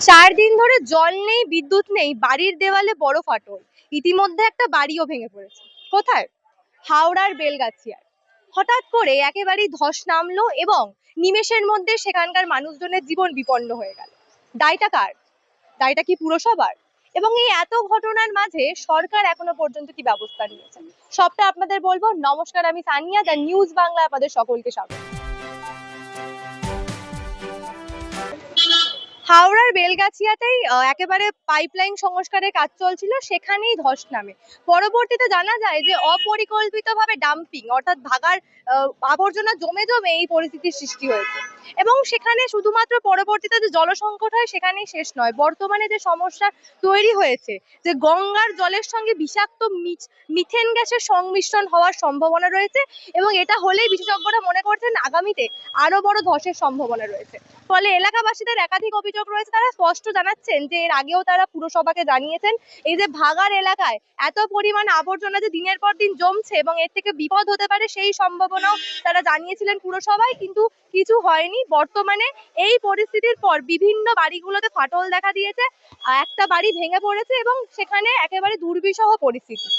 চার দিন ধরে জল নেই, বিদ্যুৎ নেই, বাড়ির দেওয়ালে বড় ফাটল। ইতিমধ্যে একটা বাড়িও ভেঙে পড়েছে। কোথায়? হাওড়ার বেলগাছিয়ার হঠাৎ করে একেবারেই ধস নামলো এবং নিমেষের মধ্যে সেখানকার মানুষজনের জীবন বিপন্ন হয়ে গেল। দায়টা কার? দায়টা কি পুরসভার? এবং এই এত ঘটনার মাঝে সরকার এখনও পর্যন্ত কি ব্যবস্থা নিয়েছে? সবটা আপনাদের বলব। নমস্কার, আমি সানিয়া, দ্য নিউজ বাংলা আপনাদের সকলকে স্বাগত। হাওড়ার বেলগাছিয়াতেই একেবারে পাইপলাইন সংস্কারের কাজ চলছিল, সেখানেই ধস নামে। পরবর্তীতে জানা যায় যে, অপরিকল্পিতভাবে ডাম্পিং অর্থাৎ ভাগার আবর্জনা জমে জমে এই পরিস্থিতির সৃষ্টি হয়েছে। এবং সেখানে শুধুমাত্র পরবর্তীতে যে জলসংকট হয়, সেখানেই শেষ নয়। বর্তমানে যে সমস্যা তৈরি হয়েছে, যে গঙ্গার জলের সঙ্গে বিষাক্ত মিথেন গ্যাসের সংমিশ্রণ হওয়ার সম্ভাবনা রয়েছে এবং এটা হলেই বিশেষজ্ঞরা মনে করছেন আগামীতে আরও বড় ধসের সম্ভাবনা রয়েছে। ফলে এলাকাবাসীদের একাধিক অভিযোগ রয়েছে। তারা স্পষ্ট জানাচ্ছেন যে এর আগেও তারা পুরসভাকে জানিয়েছেন, এই যে ভাগার এলাকায় এত পরিমাণ আবর্জনা যে দিনের পর দিন জমছে এবং এর থেকে বিপদ হতে পারে সেই সম্ভাবনাও তারা জানিয়েছিলেন পুরসভায়, কিন্তু কিছু হয়নি। বর্তমানে এই পরিস্থিতির পর বিভিন্ন বাড়িগুলোতে ফাটল দেখা দিয়েছে একটা বাড়ি ভেঙে পড়েছে এবং সেখানে একেবারে দুর্বিষহ পরিস্থিতি।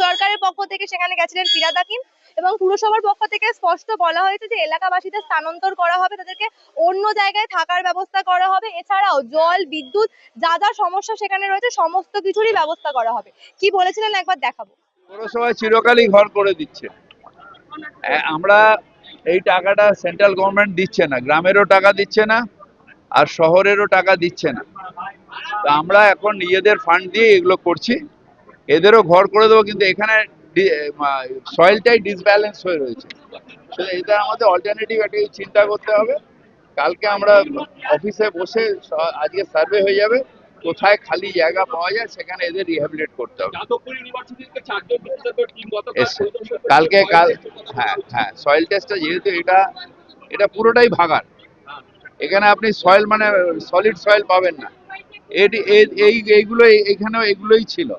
সরকারের পক্ষ থেকে সেখানে গেছিলেন ফিরাদ হাকিম এবং পুরসভার পক্ষ থেকে স্পষ্ট বলা হয়েছে যে এলাকাবাসীদের স্থানান্তর করা হবে, তাদেরকে অন্য জায়গায় থাকার ব্যবস্থা করা হবে। এছাড়াও জল, বিদ্যুৎ, যা যা সমস্যা সেখানে রয়েছে, সমস্ত কিছুরই ব্যবস্থা করা হবে। কি বলেছিলেন? একবার দেখাবো। পৌরসভা চিরকালই ঘর করে দিচ্ছে। আমরা এই টাকাটা সেন্ট্রাল গভর্নমেন্ট দিচ্ছে না, গ্রামেরও টাকা দিচ্ছে না, আর শহরেরও টাকা দিচ্ছে না। তা আমরা এখন নিজেদের ফান্ড দিয়ে এগুলো করছি, এদেরও ঘর করে দেবো, কিন্তু এখানে সয়েলটাই ডিসব্যালেন্স হয়ে রয়েছে। এটা আমাদের অল্টারনেটিভ একটা চিন্তা করতে হবে। কালকে আমরা অফিসে বসে আজকে সার্ভে হয়ে যাবে। কোথায় খালি জায়গা পাওয়া যায় সেখানে এদের রিহ্যাবিলিট করতে হবে। কালকে কাল হ্যাঁ হ্যাঁ সয়েল টেস্টটা যেহেতু এটা এটা পুরোটাই ভাগার এখানে আপনি সয়েল মানে সলিড সয়েল পাবেন না। এটি এই- এই এইগুলো এইখানেও এগুলোই ছিল।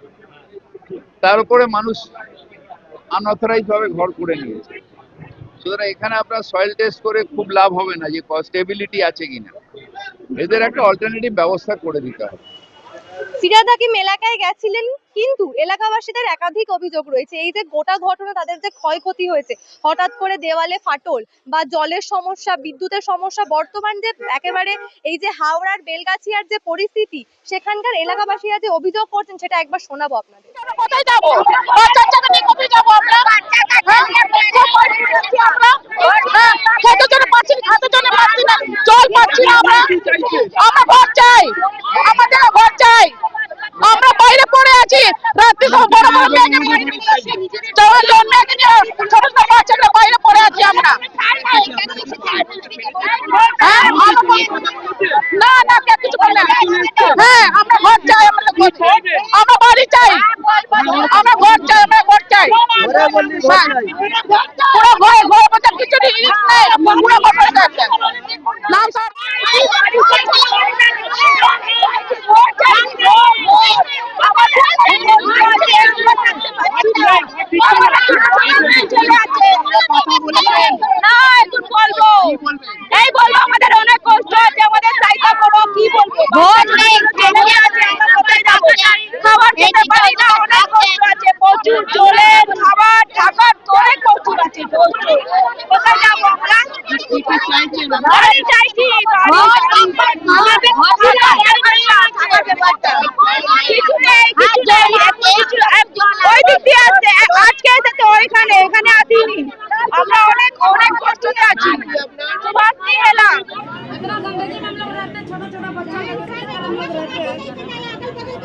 তার উপরে মানুষ আনঅথরাইজ ভাবে ঘর করে নিয়েছে। সুতরাং এখানে আপনার সয়েল টেস্ট করে খুব লাভ হবে না যে স্টেবিলিটি আছে কিনা। এদের একটা অল্টারনেটিভ ব্যবস্থা করে দিতে হবে। ফিরাদ হাকিম এলাকায় গেছিলেন? কিন্তু এলাকাবাসীদের একাধিক অভিযোগ রয়েছে। এই যে গোটা ঘটনা তাদের যে ক্ষয়ক্ষতি হয়েছে হঠাৎ করে দেওয়ালে ফাটল বা জলের সমস্যা বিদ্যুতের সমস্যা বর্তমান যে একেবারে এই যে হাওড়ার বেলগাছিয়ার যে পরিস্থিতি সেখানকার এলাকাবাসীরা যে অভিযোগ করছেন সেটা একবার শোনাবো আপনাদের। কোথায় যাব? নিয়ে কোথায় যাব আমরা? হ্যাঁ, খেতের জন্য পাচ্ছি না খাতের জন্য পাচ্ছি না জল পাচ্ছি না আমরা আমরা ঘর চাই। আমাদের ঘর চাই। আমরা বাইরে পড়ে আছি। রাত্রি সব বড় বড় ব্যাগে জন্য ছোট ছোট বাচ্চারা বাইরে পড়ে আছি আমরা হ্যাঁ, আমরা- না না কে কিছু করে না হ্যাঁ আমরা ঘর চাই আমরা ঘর- আমরা বাড়ি চাই আমরা ঘর চাই আমরা ঘর চাই হ্যাঁ। পুরো ভাই ঘর কিছু নেই পুরো ঘর ওইখানে এখানে আসিনি আমরা অনেক অনেক কষ্টতে আছি সুভাষ নিয়ে এলাম इतना गंदगी में हम लोग रहते हैं छोटा छोटा बच्चा लोग रहते हैं, हम लोग रहते हैं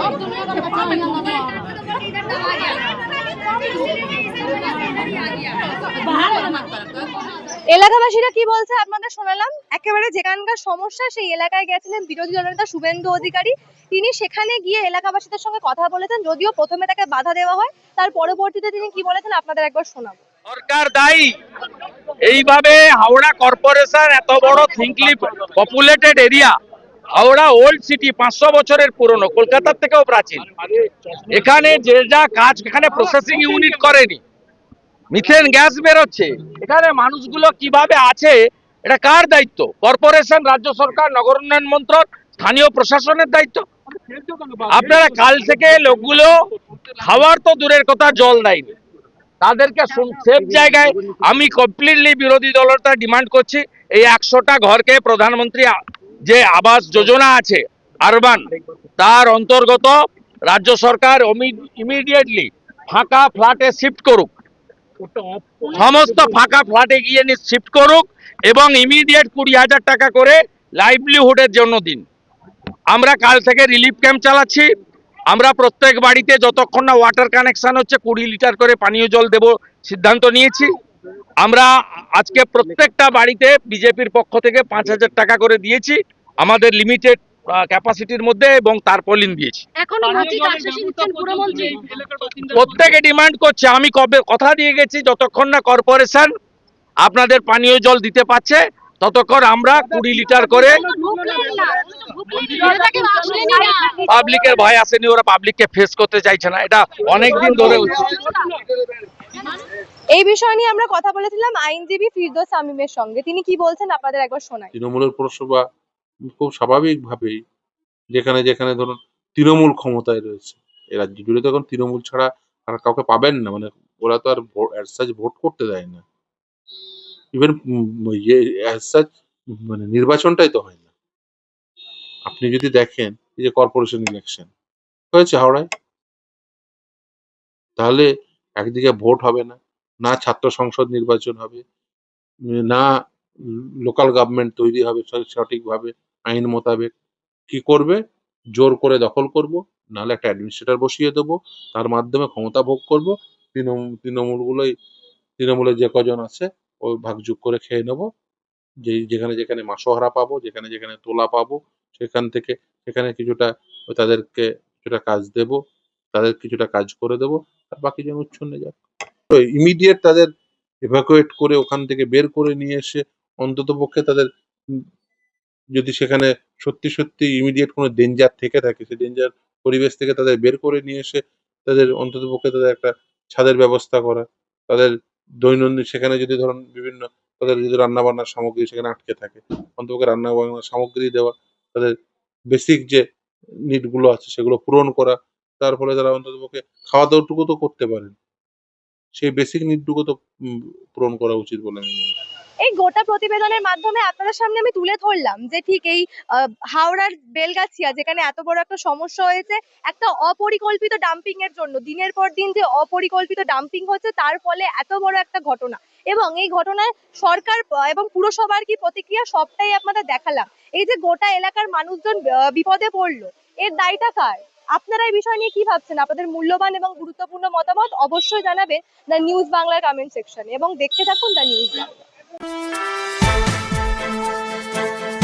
और दुनिया का बच्चा भी हम लोग बाहर वाला मत करो এলাকাবাসীরা কি বলছে আপনাদের শোনালাম? একেবারে যেখানকার সমস্যা, সেই এলাকায় গেছিলেন বিরোধী দলনেতা শুভেন্দু অধিকারী। তিনি সেখানে গিয়ে এলাকাবাসীদের সঙ্গে কথা বলেছেন, যদিও প্রথমে তাকে বাধা দেওয়া হয়। তার পরবর্তীতে তিনি কি বলেছেন আপনাদের একবার শোনাবো। সরকার দায়ী। এইভাবে হাওড়া কর্পোরেশন এত বড় thickly populated area, Howrah old city পাঁচশো বছরের পুরনো, কলকাতার থেকেও প্রাচীন। এখানে যে যা কাজ, এখানে প্রসেসিং ইউনিট করেনি। মিথেন গ্যাস বেরোচ্ছে। এখানে মানুষগুলো কীভাবে আছে, এটা কার দায়িত্ব? কর্পোরেশন, রাজ্য সরকার, নগর উন্নয়ন মন্ত্রক, স্থানীয় প্রশাসনের দায়িত্ব? আপনারা কাল থেকে লোকগুলো খাওয়ার তো দূরের কথা, জল দেয়নি তাদেরকে সেফ জায়গায় আমি কমপ্লিটলি বিরোধী দলটা ডিমান্ড করছি। এই একশোটা ঘরকে প্রধানমন্ত্রী যে আবাস যোজনা আছে, আরবান, তার অন্তর্গত রাজ্য সরকার ইমিডিয়েটলি ফাঁকা ফ্ল্যাটে শিফট করুক। সমস্ত ফাঁকা ফ্ল্যাটে গিয়ে শিফট করুক এবং ইমিডিয়েট কুড়ি হাজার টাকা করে লাইভলিহুডের জন্য দিন। আমরা কাল থেকে রিলিফ ক্যাম্প চালাচ্ছি। আমরা প্রত্যেক বাড়িতে যতক্ষণ না ওয়াটার কানেকশন হচ্ছে, কুড়ি লিটার করে পানীয় জল দেব সিদ্ধান্ত নিয়েছি। আমরা আজকে প্রত্যেকটা বাড়িতে বিজেপির পক্ষ থেকে পাঁচ হাজার টাকা করে দিয়েছি। আমাদের লিমিটেড ক্যাপাসিটির মধ্যে এবং তারপলিন দিয়েছি। প্রত্যেকে ডিমান্ড করছে। আমি কবে কথা দিয়ে গেছি যতক্ষণ না কর্পোরেশন আপনাদের পানীয় জল দিতে পারছে ততক্ষণ আমরা কুড়ি লিটার করে পাবলিকের ভয় আসেনি ওরা পাবলিককে ফেস করতে চাইছে না। এটা অনেকদিন ধরে হচ্ছে। এই বিষয় নিয়ে আমরা কথা বলেছিলাম আইনজীবী ফিরদোস আমিমের সঙ্গে। তিনি কি বলছেন আপনাদের একবার শোনাই। তৃণমূলের পৌরসভা খুব স্বাভাবিকভাবেই যেখানে যেখানে ধরুন তৃণমূল ক্ষমতায় রয়েছে। এ রাজ্য জুড়ে তো এখন তৃণমূল ছাড়া আর কাউকে পাবেন না। মানে ওরা তো আর সাজ ভোট করতে দেয় না। ইভেন ইয়ে মানে নির্বাচনটাই তো হয় না। আপনি যদি দেখেন এই যে কর্পোরেশন ইলেকশন হয়েছে হাওড়ায়? তাহলে একদিকে ভোট হবে না না ছাত্র সংসদ নির্বাচন হবে, না লোকাল গভর্নমেন্ট তৈরি হবে সঠিকভাবে, আইন মোতাবেক। কি করবে? জোর করে দখল করব, নাহলে একটা অ্যাডমিনিস্ট্রেটর বসিয়ে দেবো, তার মাধ্যমে ক্ষমতা ভোগ করব তৃণমূল তৃণমূলগুলোই, তৃণমূলে যে কজন আছে, ওই ভাগযোগ করে খেয়ে নেব। যে যেখানে যেখানে মাসোহারা পাবো, যেখানে যেখানে তোলা পাবো, সেখান থেকে, সেখানে কিছুটা তাদেরকে কিছুটা কাজ দেব, তাদের কিছুটা কাজ করে দেব, আর বাকি যেন উচ্ছন্নে যাক। তো ইমিডিয়েট তাদের এভাকুয়েট করে ওখান থেকে বের করে নিয়ে এসে অন্তত পক্ষে তাদের যদি সেখানে সত্যি সত্যি ইমিডিয়েট কোনো ডেঞ্জার থেকে থাকে, সেই ডেঞ্জার পরিবেশ থেকে তাদের বের করে নিয়ে এসে তাদের অন্তত পক্ষে তাদের একটা ছাদের ব্যবস্থা করা, তাদের দৈনন্দিন, সেখানে যদি ধরুন বিভিন্ন তাদের যদি রান্নাবান্নার সামগ্রী সেখানে আটকে থাকে অন্তপক্ষে রান্না বান্নার সামগ্রী দেওয়া, তাদের বেসিক যে নিডগুলো আছে সেগুলো পূরণ করা, তার ফলে তারা অন্ততপক্ষে খাওয়া দাওয়াটুকু তো করতে পারেন। সেই বেসিক নিডটুকু তো পূরণ করা উচিত বলে আমি মনে করি। এই গোটা প্রতিবেদনের মাধ্যমে আপনাদের সামনে আমি তুলে ধরলাম যে ঠিক এই হাওড়ার বেলগাছিয়া, যেখানে এত বড় একটা সমস্যা হয়েছে, একটা অপরিকল্পিত ডাম্পিং এর জন্য, দিনের পর দিন যে অপরিকল্পিত ডাম্পিং হচ্ছে, তার ফলে এত বড় একটা ঘটনা। এবং এই ঘটনায় সরকার এবং পুরসভার কি প্রতিক্রিয়া, সবটাই আপনাদের দেখালাম। এই যে গোটা এলাকার মানুষজন বিপদে পড়ল, এর দায়টা কার? আপনারা এই বিষয় নিয়ে কি ভাবছেন? আপনাদের মূল্যবান এবং গুরুত্বপূর্ণ মতামত অবশ্যই জানাবেন দ্য নিউজ বাংলার কমেন্ট সেকশনে এবং দেখতে থাকুন the news Bangla. Thank you.